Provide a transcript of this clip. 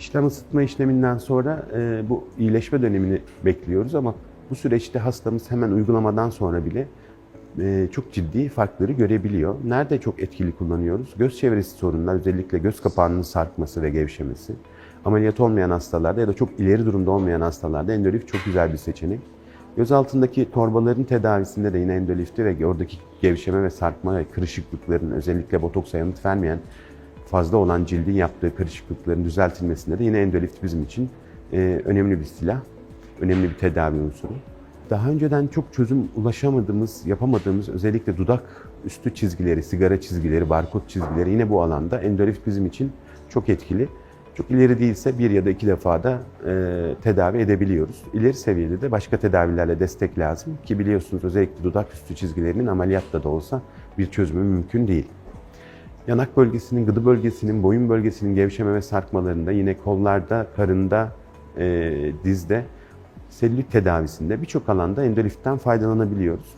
İşlem ısıtma işleminden sonra e, bu iyileşme dönemini bekliyoruz ama bu süreçte hastamız hemen uygulamadan sonra bile e, çok ciddi farkları görebiliyor. Nerede çok etkili kullanıyoruz? Göz çevresi sorunlar, özellikle göz kapağının sarkması ve gevşemesi. Ameliyat olmayan hastalarda ya da çok ileri durumda olmayan hastalarda endolif çok güzel bir seçenek. Göz altındaki torbaların tedavisinde de yine endolifti ve oradaki gevşeme ve sarkma ve kırışıklıkların özellikle botoksa yanıt vermeyen fazla olan cildin yaptığı kırışıklıkların düzeltilmesinde de yine endolift bizim için e, önemli bir silah, önemli bir tedavi unsuru. Daha önceden çok çözüm ulaşamadığımız, yapamadığımız özellikle dudak üstü çizgileri, sigara çizgileri, barkod çizgileri yine bu alanda endolift bizim için çok etkili. Çok ileri değilse bir ya da iki defa da e, tedavi edebiliyoruz. İleri seviyede de başka tedavilerle destek lazım ki biliyorsunuz özellikle dudak üstü çizgilerinin ameliyatta da olsa bir çözümü mümkün değil. Yanak bölgesinin, gıdı bölgesinin, boyun bölgesinin gevşeme ve sarkmalarında, yine kollarda, karında, e, dizde, selülit tedavisinde birçok alanda endoliften faydalanabiliyoruz.